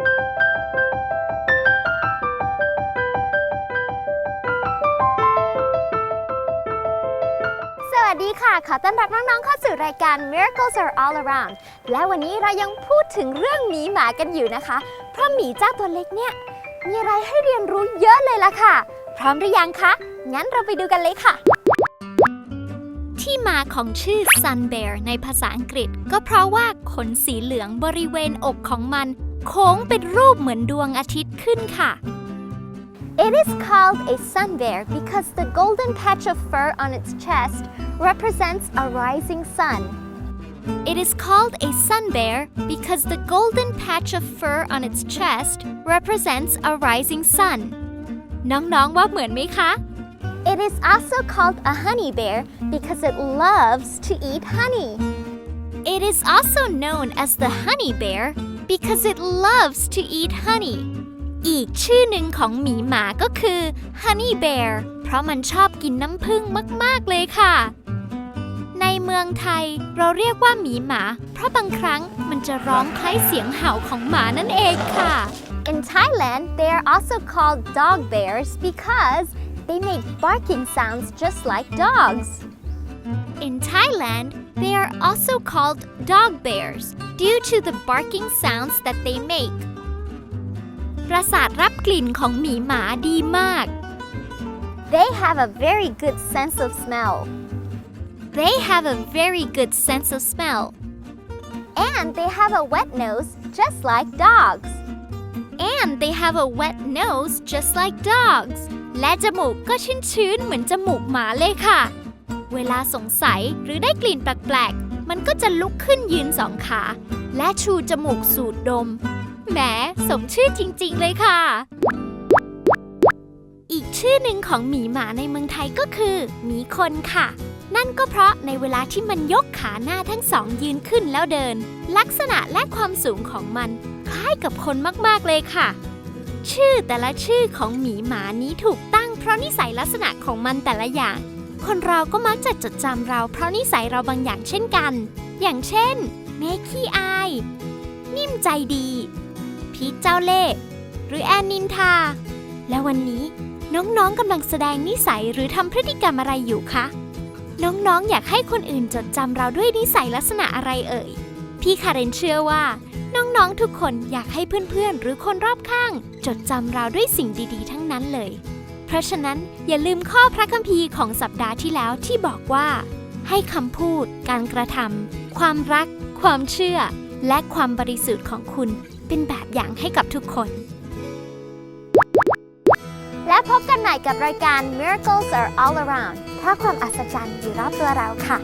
สวัสดีค่ะ ขอต้อนรับน้องๆเข้าสู่รายการ Miracles are all around และวันนี้เรายังพูดถึงเรื่องหมีหมากันอยู่นะคะ เพราะหมีเจ้าตัวเล็กเนี่ย มีอะไรให้เรียนรู้เยอะเลยล่ะค่ะ พร้อมหรือยังคะ งั้นเราไปดูกันเลยค่ะ ที่มาของชื่อ Sun Bear ในภาษาอังกฤษ ก็เพราะว่าขนสีเหลืองบริเวณอกของมัน โค้งเป็นรูปเหมือนดวงอาทิตย์ขึ้นค่ะ It is called a sun bear because the golden patch of fur on its chest represents a rising sun. It is called a sun bear because the golden patch of fur on its chest represents a rising sun. น้องๆว่าเหมือนไหมคะ It is also called a honey bear because it loves to eat honey. It is also known as the honey bear because it loves to eat honey. อีกชื่อหนึ่งของหมีหมาก็คือ honey bear เพราะมันชอบกินน้ำผึ้งมาก ๆ เลยค่ะ ในเมืองไทยเราเรียกว่าหมีหมา เพราะบางครั้งมันจะร้องคล้ายเสียงเห่าของหมานั่นเองค่ะ In Thailand they are also called dog bears because they make barking sounds just like dogs In Thailand, they are also called dog bears due to the barking sounds that they make. ประสาทรับกลิ่นของหมีหมาดีมาก They have a very good sense of smell. They have a very good sense of smell. And they have a wet nose just like dogs. And they have a wet nose just like dogs. และจมูกก็ชื้นๆเหมือนจมูกหมาเลยค่ะ เวลาสงสัยหรือได้กลิ่นแปลกๆ มันก็จะลุกขึ้นยืนสองขา และชูจมูกสูดดม แหมสมชื่อจริงๆเลยค่ะ อีกชื่อหนึ่งของหมีหมาในเมืองไทยก็คือ หมีคนค่ะ นั่นก็เพราะในเวลาที่มันยกขาหน้าทั้งสองยืนขึ้นแล้วเดิน ลักษณะและความสูงของมัน คล้ายกับคนมากๆเลยค่ะ ชื่อแต่ละชื่อของหมีหมานี้ถูกตั้งเพราะนิสัยลักษณะของมันแต่ละอย่าง คนเราก็มักจะจดจำเราเพราะนิสัยเราบางอย่างเช่นกันอย่างเช่นเมคขี้อาย นิ่มใจดี พีชเจ้าเล่ห์หรือแอนนินทา และวันนี้น้องๆกำลังแสดงนิสัยหรือทำพฤติกรรมอะไรอยู่คะ น้องๆอยากให้คนอื่นจดจำเราด้วยนิสัยลักษณะอะไรเอ่ย พี่คาเรนเชื่อว่า น้องๆทุกคนอยากให้เพื่อนๆ หรือคนรอบข้าง จดจำเราด้วยสิ่งดีๆ ทั้งนั้นเลย เพราะฉะนั้นอย่าลืมข้อพระคัมภีร์ของสัปดาห์ที่แล้วที่บอกว่า ให้คำพูด การกระทำความรัก ความเชื่อ และความบริสุทธิ์ของคุณ เป็นแบบอย่างให้กับทุกคน และพบกันใหม่กับรายการ Miracles are all around เพราะความอัศจรรย์อยู่รอบตัวเราค่ะ